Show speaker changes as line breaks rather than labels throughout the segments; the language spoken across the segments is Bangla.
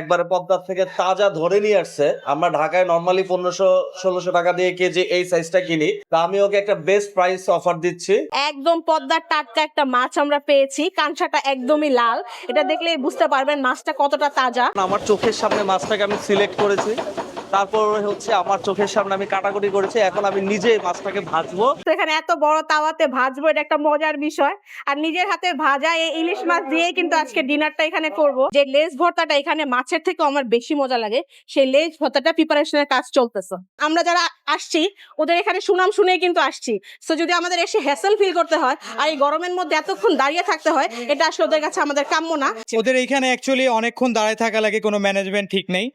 একবারে পদ্মার থেকে তাজা ধরে নিয়ে আসছে। আমরা ঢাকায় নর্মালি পনেরোশো ষোলোশো টাকা দিয়ে কেজি এই সাইজটা কিনি। তা আমি ওকে একটা বেস্ট প্রাইস অফার দিচ্ছি।
একদম পদ্মার টাটকা একটা মাছ আমরা পেয়েছি। কাঁচাটা একদমই লাল। এটা দেখলে বুঝতে পারবেন মাছটা কতটা তাজা।
আমার চোখের সামনে মাছটাকে আমি সিলেক্ট করেছি। তারপর হচ্ছে আমার চোখের সামনে আমি কাটাকুটি করেছি এখন আমি নিজে মাছটাকে ভাজবো।
এখানে এত বড় তাওয়াতে ভাজবো এটা একটা মজার বিষয়। আর নিজের হাতে ভাজা এই ইলিশ মাছ দিয়ে কিন্তু আজকে ডিনারটা এখানে করব। যে লেজ ভর্তাটা এখানে মাছের থেকে আমার বেশি মজা লাগে সেই লেজ ভর্তাটা প্রিপারেশনের কাজ চলতেছে। আমরা যারা আসছি ওদের এখানে সুনাম শুনেই কিন্তু আসছি। তো যদি আমাদের এসে হ্যাসেল ফিল করতে হয় আর এই গরমের মধ্যে এতক্ষণ দাঁড়িয়ে থাকতে হয় এটা আসলে ওদের কাছে আমাদের কাম্য না।
ওদের এখানে অ্যাকচুয়ালি অনেকক্ষণ দাঁড়ায় থাকা লাগে কোনো ম্যানেজমেন্ট ঠিক নেই।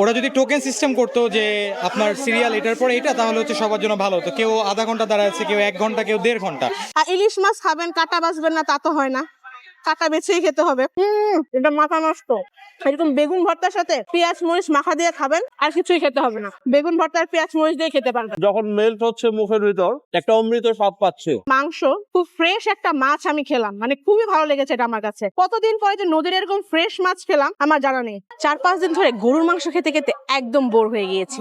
ওরা যদি টোকেন সিস্টেম করতো যে আপনার সিরিয়াল এটার পরে এটা তাহলে হচ্ছে সবার জন্য ভালো। হতো কেউ আধা ঘণ্টা দাঁড়াচ্ছে কেউ এক ঘণ্টা, কেউ দেড়
ঘণ্টা। ইলিশ মাছ খাবেন, কাটা বাঁচবেন না, তা তো হয় না। কাটা বেছেই খেতে হবে। হুম এটা মাথা নষ্ট। এরকম বেগুন ভর্তার সাথে পেঁয়াজ মরিচ মাখা দিয়ে খাবেন আর কিছুই খেতে হবে না। বেগুন ভর্তার পেঁয়াজ মরিচ দিয়ে খেতে পারবেন।
যখন মেল্ট হচ্ছে মুখের ভিতর একটা অমৃত স্বাদ পাচ্ছে।
মাংস খুব ফ্রেশ একটা মাছ আমি খেলাম। মানে খুবই ভালো লেগেছে এটা আমার কাছে। কতদিন পরে যে নদীর এরকম ফ্রেশ মাছ খেলাম আমার জানা নেই। চার পাঁচ দিন ধরে গরুর মাংস খেতে খেতে একদম বোর হয়ে গিয়েছি।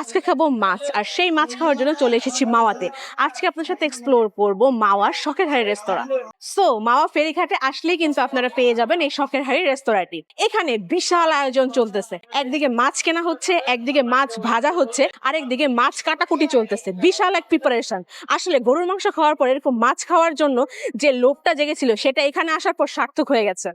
আজকে খাব মাছ আর সেই মাছ খাওয়ার জন্য চলে এসেছি মাওয়াতে। আজকে আপনার সাথে এক্সপ্লোর করব মাওয়ার শখের হাড়ি রেস্তোরাঁ। সো মাওয়া ফেরিঘাটে আসলেই কিন্তু আপনারা পেয়ে যাবেন এই শখের হাড়ি রেস্তোরাঁটি। এখানে বিশাল আয়োজন চলতেছে। একদিকে মাছ কেনা হচ্ছে, একদিকে মাছ ভাজা হচ্ছে, আরেকদিকে মাছ কাটাকুটি চলতেছে। বিশাল এক প্রিপারেশন আসলে গরুর মাংস খাওয়ার পর এরকম মাছ খাওয়ার জন্য যে লোভটা জেগেছিল, সেটা এখানে আসার পর সার্থক হয়ে গেছে।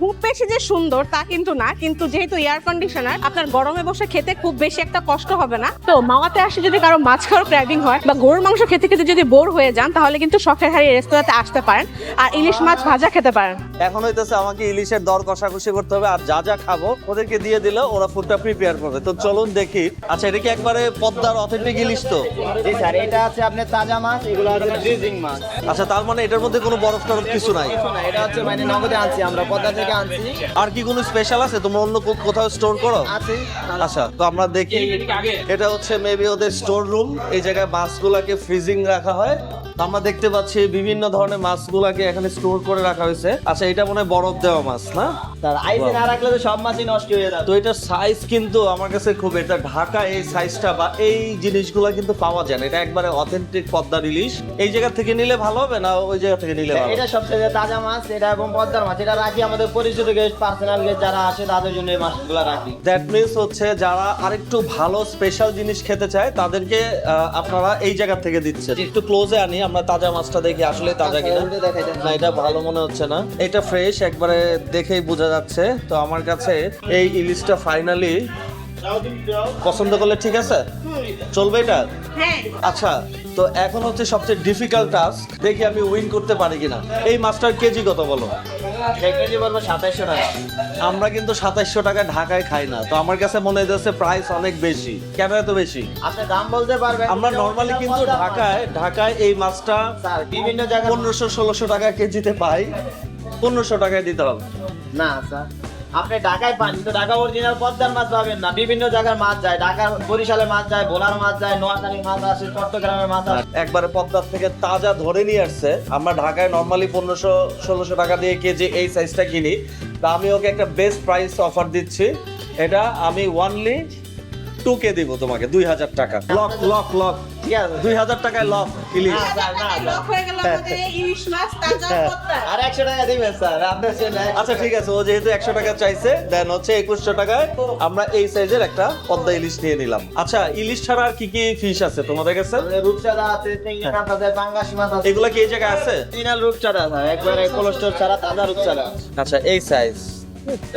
오! বেশি যে সুন্দর তা কিন্তু না কিন্তু যেহেতু এয়ার কন্ডিশনার আপনার গরমে বসে খেতে খুব বেশি একটা কষ্ট হবে না। তো মাওয়াতে আসে যদি কারও মাছ খাওয়ার ক্র্যাভিং হয় বা গরুর মাংস খেতে খেতে যদি বোর হয়ে যান তাহলে কিন্তু শখের হাড়ি রেস্তোরাঁতে আসতে পারেন আর ইলিশ মাছ ভাজা খেতে পারেন।
এখন হইতেছে আমাকে ইলিশের দর কষাকষি করতে হবে আর যা যা খাব ওদেরকে দিয়ে দিলে ওরা ফুডটা প্রিপেয়ার করবে। তো চলুন দেখি। আচ্ছা এটা কি একবারে পদ্মার অথেন্টিক ইলিশ তো?
জি স্যার এটা আছে আপনার তাজা মাছ এগুলো হচ্ছে ড্রিজিং মাছ।
আচ্ছা তার মানে এটার মধ্যে কোনো বরফ টরফ কিছু নাই?
কিছু না এটা হচ্ছে মানে নগদে আনছি আমরা পদ্মা থেকে আনছি।
আর কি কোনো স্পেশাল আছে? তোমরা অন্য কোথাও স্টোর করো?
আছে।
আচ্ছা তো আমরা দেখি। এটা হচ্ছে মেবি ওদের স্টোর রুম এই জায়গায় মাছগুলাকে ফ্রিজিং রাখা হয়। তো আমরা দেখতে পাচ্ছি বিভিন্ন ধরনের মাছগুলাকে এখানে স্টোর করে রাখা হয়েছে। আচ্ছা এটা মনে হয় বরফ দেওয়া মাছ না?
স্যার আইসে না রাখলে তো সব মাছই নষ্ট হয়ে যাবে।
তো এটার সাইজ কিন্তু আমার কাছে খুব এটা ঢাকা এই সাইজটা বা এই জিনিসগুলো কিন্তু পাওয়া যায় না। এটা একবারে অথেন্টিক পদ্মা ইলিশ এই জায়গা থেকে নিলে ভালো হবে না ওই জায়গা থেকে নিলে ভালো
এটা সবচেয়ে তাজা মাছ এটা এবং পদ্মার মাছ। এটা রাখি আমাদের পরিচিত গেস্ট পার্সোনাল গেস্ট যারা আসে তাদের জন্য এই মাছগুলো রাখি।
দ্যাট মিনস হচ্ছে যারা আরেকটু ভালো স্পেশাল জিনিস খেতে চায় তাদেরকে আহ, আপনারা এই জায়গা থেকে দিচ্ছেন। একটু ক্লোজে আনি আমরা তাজা মাছটা দেখি আসলে তাজা কিনা।
দেখাই দেন।
না এটা ভালো মনে হচ্ছে না। এটা ফ্রেশ একবারে দেখেই বোঝা যাচ্ছে। তো আমার কাছে এই ইলিশটা ফাইনালি পছন্দ করলে ঠিক আছে? চলবে এটা?
হ্যাঁ।
আচ্ছা তো এখন হচ্ছে সবচেয়ে ডিফিকাল্ট টাস্ক দেখি আমি উইন করতে পারি কিনা। এই মাছটার কেজি কত বলো?
এক কেজি বলব সাতাইশশো টাকা।
আমরা কিন্তু সাতাইশশো টাকা ঢাকায় খাই না তো আমার কাছে মনে হচ্ছে প্রাইস অনেক বেশি। কেন এত বেশি?
আপনি দাম বলতে পারবেন।
আমরা নর্মালি কিন্তু ঢাকায় ঢাকায় এই মাছটা
বিভিন্ন জায়গায়
পনেরোশো ষোলোশো টাকা কেজিতে পাই। পনেরোশো টাকায় দিতে হবে।
না স্যার। আপনি ঢাকায় পান কিন্তু ঢাকা অরিজিনাল পদ্মার মাছ পাবেন না। বিভিন্ন জায়গার মাছ যায়। ঢাকার বরিশালে মাছ যায়, ভোলার মাছ যায়, নোয়াখালীর মাছ আসে, চট্টগ্রামের মাছ আসে।
একবারে পদ্মার থেকে তাজা ধরে নিয়ে আসছে। আমরা ঢাকায় নর্মালি পনেরোশো, ষোলোশো টাকা দিয়ে কেজি এই সাইজটা কিনি। তা আমি ওকে একটা বেস্ট প্রাইস অফার দিচ্ছি। এটা আমি ওয়ানলি টু কে দিব তোমাকে? দুই হাজার টাকা। লক লক লক
ঠিক আছে।
দুই হাজার টাকায় লক ইলিশ।
হয়ে।
আর একশো টাকা দিবেন স্যার।
আচ্ছা ঠিক আছে। ও যেহেতু একশো টাকা চাইছে দেন হচ্ছে একুশশো টাকায় আমরা এই সাইজের একটা পদ্মা ইলিশ নিয়ে নিলাম। আচ্ছা ইলিশ ছাড়া আর কি কি ফিশ আছে তোমাদের কাছে?
রূপচাঁদা আছে চিংড়ি পাঙ্গাস মাছ আছে
এগুলা কি এই জায়গায় আছে?
অরিজিনাল রূপচাঁদা একবারে কোলেস্টোর ছাড়া তাজা রূপচাঁদা।
আচ্ছা এই সাইজ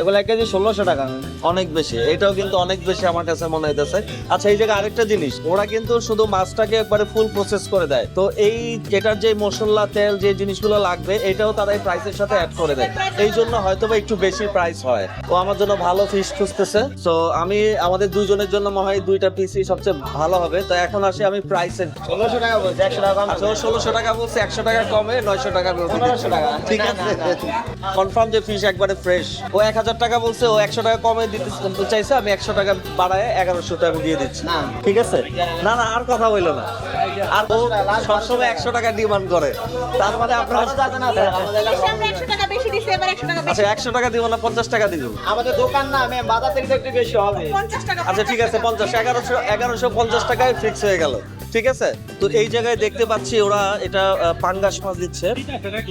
এগুলো এক কেজি ষোলোশো টাকা।
অনেক বেশি এটাও কিন্তু অনেক বেশি আমার কাছে মনে হইতেছে। আচ্ছা এই জায়গায় আরেকটা জিনিস ওরা কিন্তু শুধু মাছটাকে একবারে ফুল প্রসেস করে দেয়। তো এই এটার যে মশলা তেল যে জিনিসগুলো লাগবে এটাও তারা এই প্রাইসের সাথে অ্যাড করে দেয়। এই জন্য হয়তো বা একটু বেশি প্রাইস হয়। ও আমার জন্য ভালো ফিশ খুঁজতেছে। তো আমি আমাদের দুইজনের জন্য মনে হয় দুইটা পিসই সবচেয়ে ভালো হবে। তো এখন আসি আমি প্রাইসের
ষোলোশো টাকা বলছে একশো টাকা কম।
আচ্ছা ষোলোশো টাকা বলছে একশো টাকা কমে নয়শো টাকা
পনেরোশো টাকা।
ঠিক আছে। কনফার্ম যে ফিশ একবারে ফ্রেশ ও এক হাজার টাকা বলছে ও একশো টাকা কমে দিতে চাইছে আমি একশো টাকা বাড়ায় এগারোশো টাকা দিয়ে দিচ্ছি। ঠিক আছে? না না আর কথা বলল না। আর ও সবসময় একশো টাকা ডিমান্ড করে। তার মানে আপনার আচ্ছা একশো টাকা দিব না পঞ্চাশ টাকা দিব।
আমাদের দোকান না আমি বাজার থেকে একটু বেশি হবে।
আচ্ছা ঠিক আছে পঞ্চাশ এগারোশো এগারোশো পঞ্চাশ টাকায় ফিক্স হয়ে গেল। ঠিক আছে? তো এই জায়গায় দেখতে পাচ্ছি ওরা এটা পাঙ্গাস মাছ দিচ্ছে।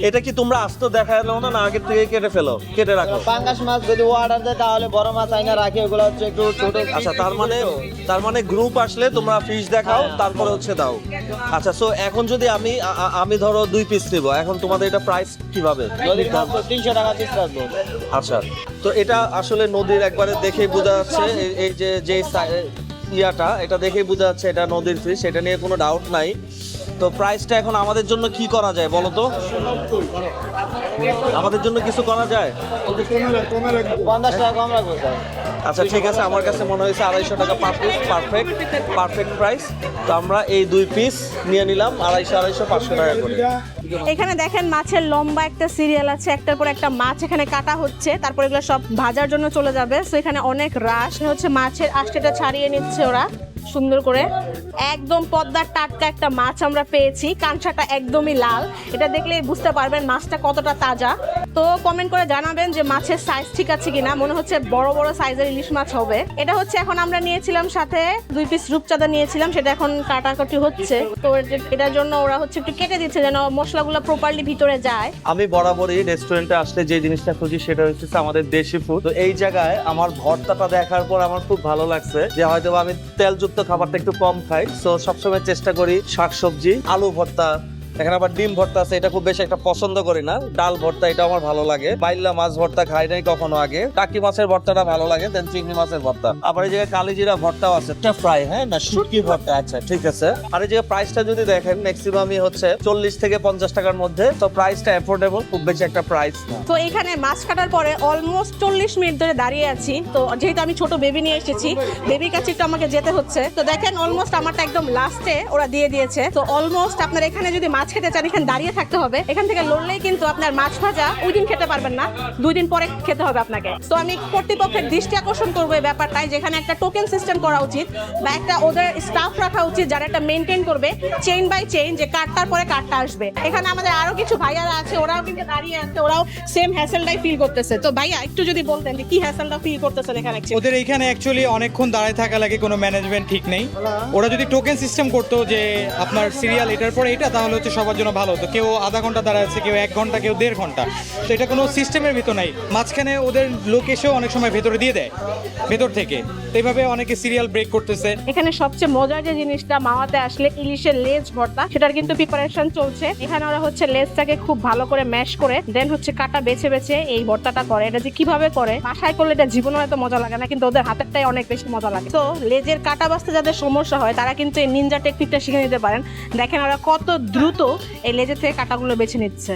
এটা কি তোমরা আস্ত দেখা এলো না না আগে থেকে কেটে ফেলো কেটে রাখো।
পাঙ্গাস মাছ যদি অর্ডার দেয় তাহলে বড় মাছ আইনা রাখি ওগুলো হচ্ছে একটু ছোট
আচ্ছা তার মানে তার মানে গ্রুপ আসলে তোমরা ফিশ দেখাও তারপরে হচ্ছে দাও। আচ্ছা সো এখন যদি আমি আমি ধরো দুই পিস নিব এখন তোমাদের এটা প্রাইস কীভাবে?
যদি তিনশো টাকা পিস রাখব।
আচ্ছা তো এটা আসলে নদীর একবারে দেখেই বোঝা যাচ্ছে এই- যে যে ইয়াটা এটা দেখেই বোঝা যাচ্ছে এটা নদীর ফিশ এটা নিয়ে কোনো ডাউট নাই। তো প্রাইসটা এখন আমাদের জন্য কি করা যায় বলো তো? আমাদের জন্য কিছু করা যায়?
পঞ্চাশ টাকা কম রাখব
আচ্ছা ঠিক আছে আমার কাছে মনে হয়েছে আড়াইশো টাকা per piece perfect perfect price তো আমরা এই দুই পিস নিয়ে নিলাম আড়াইশো আড়াইশো পাঁচশো টাকা করে।
এখানে দেখেন মাছের লম্বা একটা সিরিয়াল আছে একটার পর একটা মাছ এখানে কাটা হচ্ছে তারপর এগুলো সব ভাজার জন্য চলে যাবে। তো এখানে অনেক রাশ হচ্ছে মাছের আষ্টেটা ছাড়িয়ে নিচ্ছে ওরা। সুন্দর করে একদম পদ্মার টাটকা একটা মাছ আমরা পেয়েছি। কাঁচাটা একদমই লাল। এটা দেখলেই বুঝতে পারবেন মাছটা কতটা তাজা। তো কমেন্ট করে জানাবেন যে মাছের সাইজ ঠিক আছে কিনা। মনে হচ্ছে বড় বড় সাইজের ইলিশ মাছ হবে। এটা হচ্ছে এখন আমরা নিয়েছিলাম সাথে দুই পিস রূপচাঁদা নিয়েছিলাম। সেটা এখন কাটাকাটি হচ্ছে। তো এটার জন্য ওরা হচ্ছে একটু কেটে দিচ্ছে যেন মশলাগুলো প্রপারলি ভিতরে যায়।
আমি বরাবরই রেস্টুরেন্টে আসলে যে জিনিসটা খুঁজি সেটা হচ্ছে আমাদের দেশি ফুড তো এই জায়গায় আমার ভর্তাটা দেখার পর আমার খুব ভালো লাগছে যে হয়তো আমি তেলযুক্ত খাবারটা একটু কম খাই। তো সবসময় চেষ্টা করি শাকসবজি আলু ভর্তা এখানে আবার ডিম ভর্তা আছে, এটা খুব বেশি একটা পছন্দ করি না। ডাল ভর্তা, এটা আমার ভালো লাগে। বাইল্লা মাছ ভর্তা খাই নাই কখনো আগে। টাকি মাছের ভর্তাটা ভালো লাগে দেন চিংড়ি মাছের ভর্তা। আবার এই জায়গায় কালিজিরা ভর্তাও আছে, এটা ফ্রাই হ্যাঁ না? শুটকি ভর্তা আচ্ছা ঠিক আছে। আর এই জায়গায় প্রাইসটা যদি দেখেন ম্যাক্সিমামই হচ্ছে চল্লিশ থেকে পঞ্চাশ টাকার মধ্যে। তো প্রাইসটা অ্যাফোর্ডেবল খুব বেশি একটা প্রাইস না।
তো এখানে মাছ কাটার পরে অলমোস্ট চল্লিশ মিনিট ধরে দাঁড়িয়ে আছি। তো যেহেতু আমি ছোট বেবি নিয়ে এসেছি বেবির কাছে একটু আমাকে যেতে হচ্ছে। তো দেখেন অলমোস্ট আমারটা একদম লাস্টে ওরা দিয়ে দিয়েছে। তো অলমোস্ট আপনার এখানে যদি মাছ খেতে চান, এখানে দাঁড়িয়ে থাকতে হবে। এখান থেকে লড়লেই কিন্তু আপনার মাছ ভাজা, ওই দিন খেতে পারবেন না। দুই দিন পরে খেতে হবে আপনাকে। তো আমি কর্তৃপক্ষের দৃষ্টি আকর্ষণ করব এই ব্যাপারটাই যেখানে একটা টোকেন সিস্টেম করা উচিত বা একটা ওদের স্টাফ রাখা উচিত যারা একটা মেনটেন করবে চেইন বাই চেইন যে কার্ডটার পরে কার্ডটা আসবে। এখানে আমাদের আরও কিছু ভাইয়ারা আছে, ওরাও কিন্তু দাঁড়িয়ে আছে, ওরাও সেম হ্যাসেলটাই ফিল করতেছে। তো ভাইয়া, একটু যদি বলতেন যে কি হ্যাসেলটা ফিল করতেছেন এখানে
ওদের এখানে অ্যাকচুয়ালি অনেকক্ষণ দাঁড়ায় থাকা লাগে, কোনো ম্যানেজমেন্ট ঠিক নেই। ওরা যদি টোকেন সিস্টেম করতো যে আপনার সিরিয়াল এটার পরে এটা, তাহলে হচ্ছে সবার জন্য ভালো। হতো কেউ আধা ঘণ্টা দাঁড়ায় আছে, কেউ এক ঘণ্টা, কেউ দেড় ঘণ্টা। তো এটা কোনো সিস্টেমের ভিতর নাই। মাঝখানে ওদের লোক এসেও অনেক সময় ভেতরে দিয়ে দেয়, ভেতর থেকে। তো এইভাবে অনেকে সিরিয়াল ব্রেক করতেছে।
এখানে সবচেয়ে মজার যে জিনিসটা মাওয়াতে আসলে ইলিশের লেজ ভর্তা, সেটার কিন্তু প্রিপারেশন চলছে। এখানে ওরা হচ্ছে লেজটাকে খুব ভালো করে ম্যাশ করে দেন হচ্ছে কাটা বেছে বেছে এই ভর্তাটা করে। এটা যে কীভাবে করে, বাসায় করলে এটা জীবনে এত মজা লাগে না, কিন্তু ওদের হাতেরটাই অনেক বেশি মজা লাগে। তো লেজের কাটা বাঁচতে যাদের সমস্যা হয়, তারা কিন্তু এই নিনজা টেকনিকটা শিখে নিতে পারেন। দেখেন ওরা কত দ্রুত এই লেজের থেকে কাটাগুলো বেছে নিচ্ছে।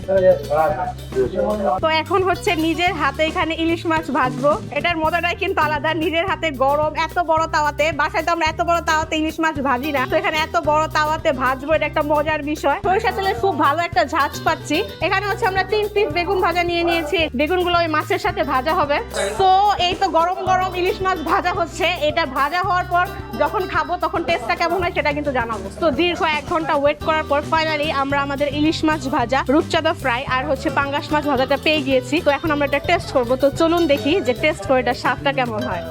তো এখন হচ্ছে নিজের হাতে এখানে ইলিশ মাছ ভাজবো। এটার মজাটাই কিন্তু আলাদা, নিজের হাতে গরম, এত বড় তাওয়াতে। বাসায় তো আমরা এত বড় তাওয়াতে ইলিশ মাছ ভাজি না। তো এখানে এত বড় তাওয়াতে ভাজবো, এটা একটা মজার বিষয়। সরিষা তেলের খুব ভালো একটা ঝাঁজ পাচ্ছি। এখানে হচ্ছে আমরা তিন পিস বেগুন ভাজা নিয়ে নিয়েছি। বেগুনগুলো ওই মাছের সাথে ভাজা হবে। তো এই তো গরম গরম ইলিশ মাছ ভাজা হচ্ছে। এটা ভাজা হওয়ার পর যখন খাব তখন টেস্টটা কেমন হয় সেটা কিন্তু জানাব। তো দীর্ঘ এক ঘণ্টা ওয়েট করার পর ফাইনালি আমরা আমাদের ইলিশ মাছ ভাজা রূপচাঁদা ফ্রাই আর হচ্ছে পাঙ্গাস মাছ ভাজাটা পেয়ে গিয়েছি। তো এখন আমরা এটা টেস্ট করব। তো চলুন দেখি যে টেস্ট করে এটা স্বাদটা কেমন হয়।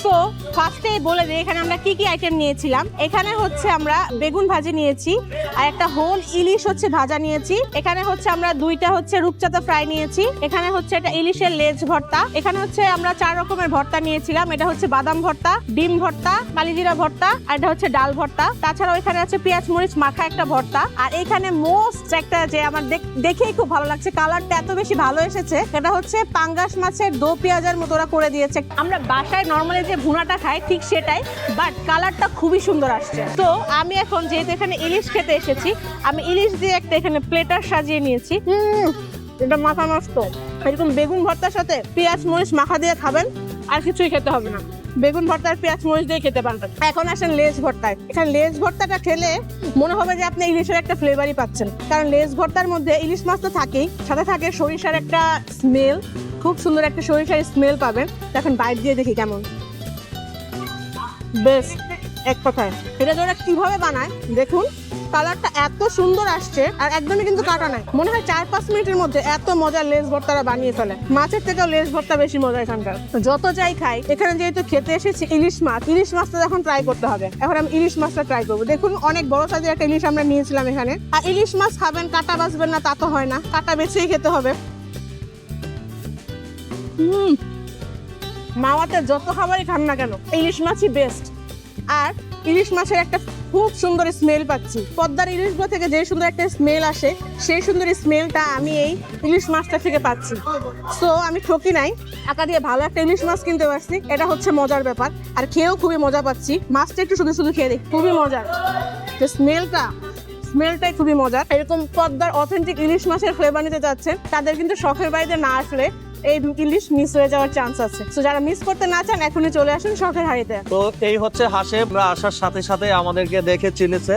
সো ফার্স্টে বলে দিই এখানে আমরা কি কি আইটেম নিয়েছিলাম? এখানে হচ্ছে আমরা বেগুন ভাজি নিয়েছি আর একটা হোল ইলিশ হচ্ছে ভাজা নিয়েছি। এখানে হচ্ছে আমরা দুইটা হচ্ছে রূপচাঁদা ফ্রাই নিয়েছি। এখানে হচ্ছে এটা ইলিশের লেজ ভর্তা। এখানে হচ্ছে আমরা চার রকমের ভর্তা নিয়েছিলাম। এটা হচ্ছে বাদাম ভর্তা ডিম ভর্তা কালিজিরা ভর্তা আর এটা হচ্ছে ডাল ভর্তা। তাছাড়াও এখানে আছে পেঁয়াজ মরিচ মাখা একটা ভর্তা। আর এইখানে মোস্ট একটা যে আমার দেখ- দেখেই খুব ভালো লাগছে, কালারটা এত বেশি ভালো এসেছে এটা হচ্ছে পাঙ্গাস মাছের দো পেঁয়াজের মতো ওরা করে দিয়েছে। আমরা বাসায় নর্মালি যে ভুনাটা খাই, ঠিক সেটাই বাট কালারটা খুবই সুন্দর আসছে। তো আমি এখন যেহেতু এখানে ইলিশ খেতে এসেছি, আমি ইলিশ দিয়ে একটা এখানে প্লেটার সাজিয়ে নিয়েছি। এটা মাথা নষ্ট। এরকম বেগুন ভর্তার সাথে পেঁয়াজ মরিচ মাখা দিয়ে খাবেন, আর কিছুই খেতে হবে না। বেগুন ভর্তা আর পেঁয়াজ মরিচ দিয়ে খেতে পারবেন। এখন আসেন লেজ ভর্তায়। এখানে লেজ ভর্তাটা খেলে মনে হবে যে আপনি ইলিশের একটা ফ্লেভারই পাচ্ছেন। কারণ লেজ ভর্তার মধ্যে ইলিশ মাছ তো থাকেই, সাথে থাকে সরিষার একটা স্মেল খুব সুন্দর একটা সরিষার স্মেল পাবেন। এখন বাইর দিয়ে দেখি কেমন। বেশ, এক কথায়। এটা ওরা কীভাবে বানায়? দেখুন। কালারটা এত সুন্দর আসছে আর একদমই কিন্তু কাটা নাই। মনে হয় চার পাঁচ মিনিটের মধ্যে এত মজার লেস ভর্তারা বানিয়ে ফেলে। মাছের থেকেও লেস ভর্তা বেশি মজা এখানকার। যত যাই খাই, এখানে যেহেতু খেতে এসেছি ইলিশ মাছ, ইলিশ মাছটা এখন ট্রাই করতে হবে। এখন আমি ইলিশ মাছটা ট্রাই করব। দেখুন, অনেক বড় সাইজের একটা ইলিশ আমরা নিয়েছিলাম এখানে। আর ইলিশ মাছ খাবেন, কাটা বাঁচবেন না, তা তো হয় না। কাটা বেছেই খেতে হবে। মাওয়াতে যত খাবারই খান না কেন, ইলিশ মাছই বেস্ট আর ইলিশ মাছের একটা খুব সুন্দর স্মেল পাচ্ছি। পদ্মার ইলিশগুলো থেকে যে সুন্দর একটা স্মেল আসে, সেই সুন্দর স্মেলটা আমি এই ইলিশ মাছটা থেকে পাচ্ছি। সো আমি ঠকি নাই। টাকা দিয়ে ভালো একটা ইলিশ মাছ কিনতে পারছি। এটা হচ্ছে মজার ব্যাপার। আর খেয়েও খুবই মজা পাচ্ছি। মাছটা একটু শুধু শুধু খেয়ে দেখি। খুবই মজার। যে স্মেলটা স্মেলটাই খুবই মজার। এরকম পদ্মার অথেন্টিক ইলিশ মাছের ফ্লেভার নিতে চাচ্ছেন তাদের কিন্তু শখের বাড়িতে না আসলে এই ইলিশ মিস হয়ে যাওয়ার চান্স আছে। তো যারা মিস করতে না চান এখনই চলে আসুন শখের হাড়িতে।
তো এই হচ্ছে আমরা আসার সাথে সাথে আমাদেরকে দেখে চিনেছে।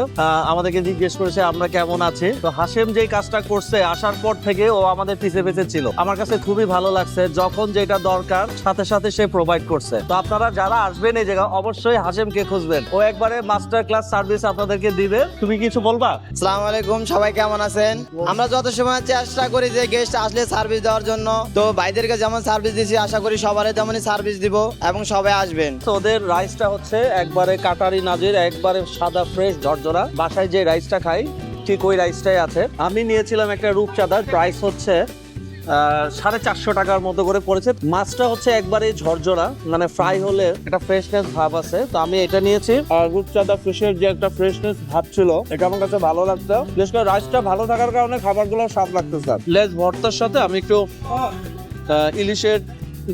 আমাদেরকে জিজ্ঞেস করেছে আমরা কেমন আছি? তো হাসেম যেই কাজটা করছে আসার পর থেকে ও আমাদের পিছে পিছে ছিল। আমার কাছে খুবই ভালো লাগছে যখন যেটা দরকার সাথে সাথে সে প্রোভাইড করছে। তো আপনারা যারা আসবেন এই জায়গা অবশ্যই হাসেমকে খুঁজবেন। ও একবারে মাস্টার ক্লাস সার্ভিস আপনাদেরকে দিবে। তুমি কিছু বলবা?
আসসালামু আলাইকুম সবাই কেমন আছেন? আমরা যত সময় চেষ্টা করি যে গেস্ট আসলে সার্ভিস দেওয়ার জন্য তো ভাইদেরকে যেমন সার্ভিস দিছি, আশা করি সবারই তেমনই সার্ভিস দিব এবং সবাই আসবেন।
তো ওদের রাইসটা হচ্ছে একবারে কাটারি নাজির, একবারে সাদা ফ্রেশ ঝরঝরা। বাসায় যে রাইসটা খাই, ঠিক ওই রাইসটাই আছে। আমি নিয়েছিলাম একটা রূপচাঁদার প্রাইস হচ্ছে সাড়ে চারশো টাকার মতো করে পড়েছে। মাছটা হচ্ছে একবারে ঝরঝরা মানে ফ্রাই হলে একটা ফ্রেশনেস ভাব আছে। তো আমি এটা নিয়েছি। আর রূপচাঁদা ফিশের যে একটা ফ্রেশনেস ভাব ছিল, এটা আমার কাছে ভালো লাগতো। বিশেষ করে রাইসটা ভালো থাকার কারণে খাবারগুলো স্বাদ লাগতেছে লেস ভর্তার সাথে আমি একটু ইলিশের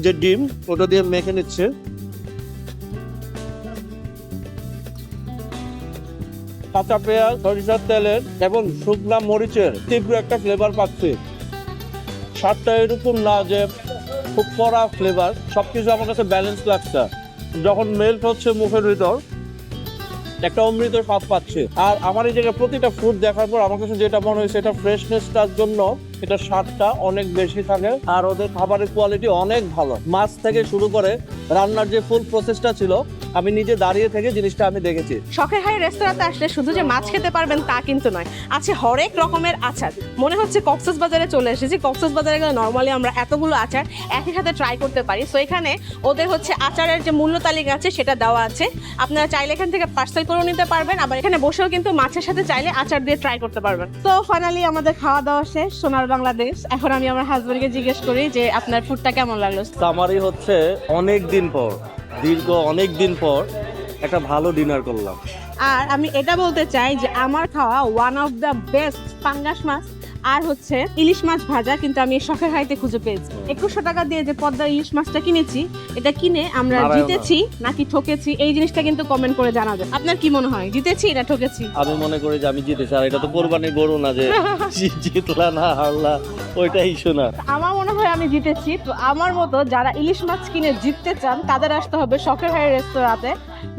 যে ডিম, ওটা দিয়ে মেখে নিচ্ছে। কাঁচা পেঁয়াজ, সরিষার তেলের এবং শুকনা মরিচের তীব্র একটা ফ্লেভার পাচ্ছি। স্বাদটা এরকম না যে খুব কড়া ফ্লেভার সব কিছু আমার কাছে ব্যালেন্স লাগছে। যখন মেল্ট হচ্ছে মুখের ভিতর, একটা অমৃত স্বাদ পাচ্ছে। আর আমার এই জায়গায় প্রতিটা ফুড দেখার পর আমার কাছে যেটা মনে হয়েছে এটা ফ্রেশনেসটার জন্য এটা স্বাদটা অনেক বেশি থাকে আর ওদের খাবারের কোয়ালিটি অনেক ভালো। মাছ থেকে শুরু করে রান্নার যে ফুল প্রসেসটা ছিল, আমি নিজে দাঁড়িয়ে থেকে জিনিসটা আমি দেখেছি।
শখের হাই রেস্তোরাঁতে আসলে শুধু যে মাছ খেতে পারবেন তা কিন্তু নয়, আছে হরেক রকমের আচার। মনে হচ্ছে কক্সেস বাজারে চলে এসেছি। কক্সেস বাজারে গেলে নর্মালি আমরা এতগুলো আচার একই সাথে ট্রাই করতে পারি। সো এখানে ওদের হচ্ছে আচারের যে মূল্য তালিকা আছে, সেটা দেওয়া আছে। আপনারা চাইলে এখান থেকে পার্সেল করে নিতে পারবেন। আবার এখানে বসেও কিন্তু মাছের সাথে চাইলে আচার দিয়ে ট্রাই করতে পারবেন। তো ফাইনালি আমাদের খাওয়া দাওয়া শেষ। সোনার বাংলাদেশ এখন আমি আমার হাজবেন্ডকে জিজ্ঞেস করি যে আপনার ফুডটা কেমন লাগল?
সামারি হচ্ছে অনেক দিন পর দীর্ঘ অনেক দিন পর একটা ভালো ডিনার করলাম।
আর আমি এটা বলতে চাই যে আমার খাওয়া ওয়ান অফ দ্য বেস্ট পাঙ্গাস মাছ আর হচ্ছে ইলিশ মাছ ভাজা কিন্তু আমি শখের হাইতে খুঁজে পেয়েছি। একুশশো টাকা দিয়ে যে পদ্মার ইলিশ মাছটা কিনেছি এটা কিনে আমরা জিতেছি নাকি ঠকেছি এই জিনিসটা কিন্তু কমেন্ট করে জানাবেন আপনার কি মনে হয় জিতেছি না ঠকেছি?
আমি মনে করি যে আমি জিতেছি আর এটা তো কোরবানির গরু না যে জিতলা না হারলা ওইটাই শোনা।
আমার মনে হয় আমি জিতেছি তো আমার মতো যারা ইলিশ মাছ কিনে জিততে চান তাদের আসতে হবে শখের হাই রেস্তোরাঁতে।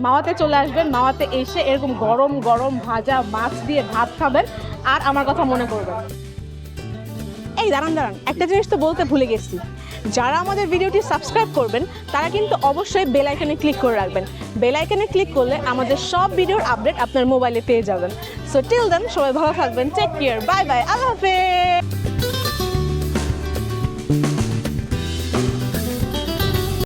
মাওয়াতে চলে আসবেন মাওয়াতে এসে এরকম গরম গরম ভাজা মাছ দিয়ে ভাত খাবেন আর আমার কথা মনে করবেন। এই, দাঁড়ান দাঁড়ান। একটা জিনিস তো বলতে ভুলে গেছি। যারা আমাদের ভিডিওটি সাবস্ক্রাইব করবেন, তারা কিন্তু অবশ্যই বেল ক্লিক করে রাখবেন। বেল ক্লিক করলে আমাদের সব ভিডিওর আপডেট আপনার মোবাইলে পেয়ে যাবেন। সো টিল দেন সবাই ভালো থাকবেন টেক কেয়ার বাই বাই আল্লাহ হাফেজ!